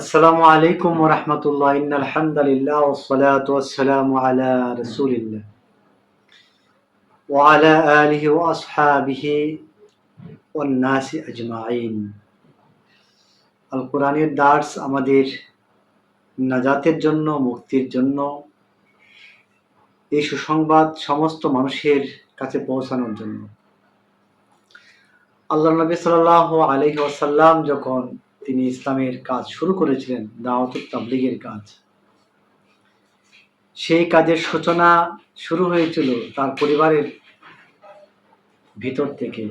আসসালামু আলাইকুম ইন্নাল আলা রাসূলিল্লাহ ওয়া আলা আলিহি ওয়া আসহাবিহি ওয়ান নাসি আজমাইন। আল কোরআনের দার্স আমাদের নাজাতের জন্য, মুক্তির জন্য, এই সুসংবাদ সমস্ত মানুষের কাছে পৌঁছানোর জন্য। আল্লাহ নবী আলাইহি ওয়াসাল্লাম যখন তিনি ইসলামের কাজ শুরু করেছিলেন দাওয়াতুত তাবলিগের কাজ। সেই কাজের সূচনা শুরু হয়েছিল তার পরিবারের ভিতর থেকে।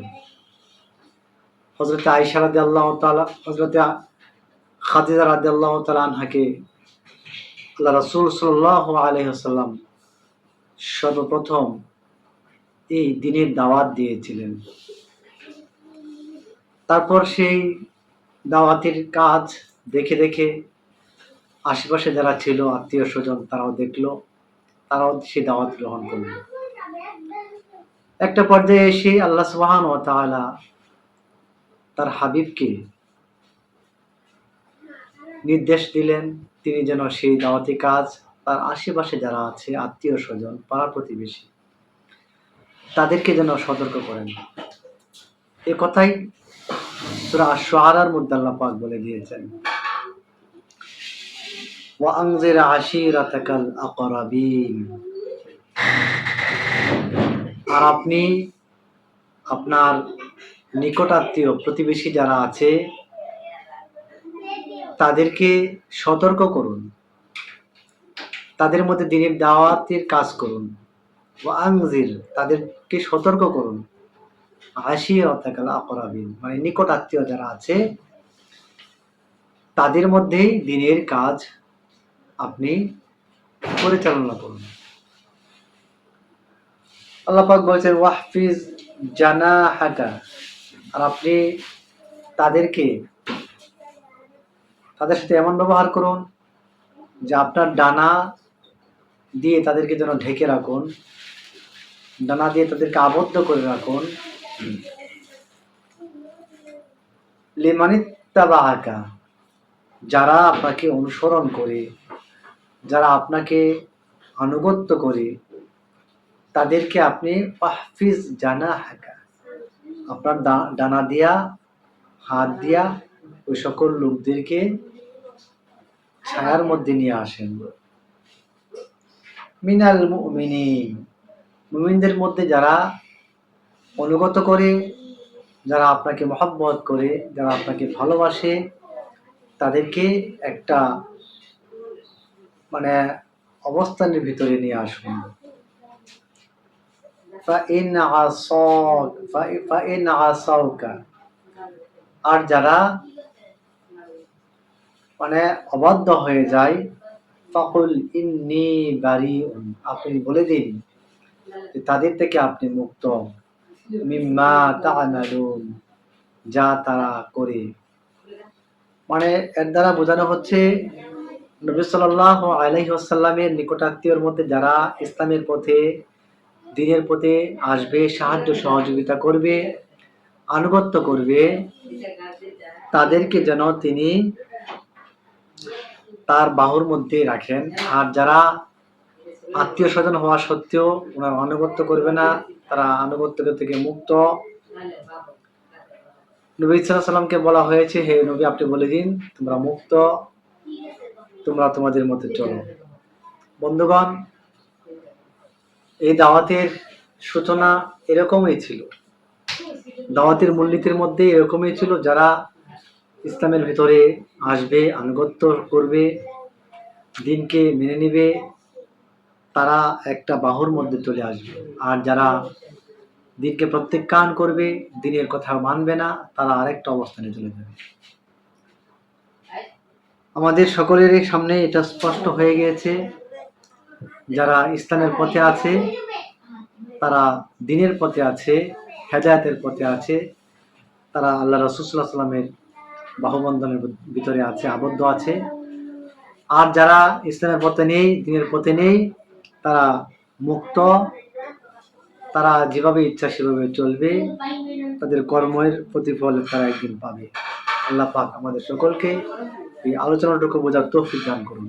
হজরত আইসা রাদি আল্লাহ তালা হজরত খাদিজা রাদি আল্লাহ তালা আনহাকে আল্লাহ রসুল সাল্লাহ আলহাম সর্বপ্রথম এই দিনের দাওয়াত দিয়েছিলেন। তারপর সেই দাওয়াতের কাজ দেখে দেখে আশেপাশে যারা ছিল, আত্মীয় স্বজন, তারাও দেখল, তারাও সেই দাওয়াত গ্রহণ করল। একটা পর্যায়ে এসে আল্লাহ সুবহান ও তাআলা তার হাবিবকে নির্দেশ দিলেন, তিনি যেন সেই দাওয়াতি কাজ তার আশেপাশে যারা আছে, আত্মীয় স্বজন, পাড়া প্রতিবেশী, তাদেরকে যেন সতর্ক করেন। এ কথাই সুরা আশ-শুআরার মধ্যে আল্লাহ পাক বলে দিয়েছেন। আনজির আশিরাতাকাল আকরাবিন। আর আপনি আপনার নিকটাত্মীয় প্রতিবেশী যারা আছে, তাদেরকে সতর্ক করুন। তাদের মধ্যে দিনের দাওয়াতের কাজ করুন। ওয়া আনজির তাদেরকে সতর্ক করুন। আশির অর্থাকাল আকরাবিন মানে নিকট আত্মীয় যারা আছে, তাদের মধ্যেই দিনের কাজ আপনি পরিচালনা করুন। আল্লাপাক বলছেন, ওয়াহফিজ জানা হাকা আর আপনি তাদেরকে, তাদের সাথে এমন ব্যবহার করুন, যে আপনার ডানা দিয়ে তাদেরকে যেন ঢেকে রাখুন, ডানা দিয়ে তাদেরকে আবদ্ধ করে রাখুন যারা আপনাকে অনুসরণ করে, যারা আপনাকে আনুগত্য করে, তাদেরকে আপনি পাহফিজ জানা হাকা আপনার ডানা দিয়া, হাত দিয়া ওই সকল লোকদেরকে ছায়ার মধ্যে নিয়ে আসেন। মিনাল মুমিনিন, মুমিনদের মধ্যে যারা অনুগত করে, যারা আপনাকে মহব্বত করে, যারা আপনাকে ভালোবাসে, তাদেরকে একটা মানে অবস্থানের ভিতরে নিয়ে আসুন। আর যারা মানে অবাধ্য হয়ে যায় তখন ইন্নি বাড়ি আপনি বলে দিন তাদের থেকে আপনি মুক্ত যা তারা করে। মানে এর দ্বারা বোঝানো হচ্ছে, নবী সাল্লাল্লাহু আলাইহি ওয়াসাল্লামের নিকটাত্মীয়র মধ্যে যারা ইসলামের পথে, দিনের পথে আসবে, সাহায্য সহযোগিতা করবে, আনুগত্য করবে, তাদেরকে যেন তিনি তার বাহুর মধ্যে রাখেন। আর যারা আত্মীয় স্বজন হওয়া সত্ত্বেও ওনার আনুগত্য করবে না, তারা আনুগত্য থেকে মুক্ত। নবী সাল্লামকে বলা হয়েছে, হে নবী, আপনি বলে দিন, তোমরা মুক্ত, তোমরা তোমাদের মধ্যে চলো। বন্ধুগণ, এই দাওয়াতের সূচনা এরকমই ছিল। দাওয়াতের মূলনীতির মধ্যে এরকমই ছিল, যারা ইসলামের ভিতরে আসবে, আনুগত্য করবে, দিনকে মেনে নিবে তারা একটা বাহুর মধ্যে চলে আসবে। আর যারা দিনকে প্রত্যাখ্যান করবে, দিনের কথা মানবে না, তারা আরেকটা অবস্থানে চলে যাবে। আমাদের সকলের সামনে এটা স্পষ্ট হয়ে গিয়েছে। যারা ইসলামের পথে আছে, তারা দিনের পথে আছে, হেদায়তের পথে আছে। তারা আল্লাহ রসুল্লাহ সাল্লামের বাহুবন্ধনের ভিতরে আছে, আবদ্ধ আছে। আর যারা ইসলামের পথে নেই, দিনের পথে নেই তারা মুক্ত, তারা যেভাবে ইচ্ছা সেভাবে চলবে, তাদের কর্মের প্রতিফল তারা একদিন পাবে। আল্লাহ পাক আমাদের সকলকে এই আলোচনাটুকু বোঝার তৌফিক দান করুন।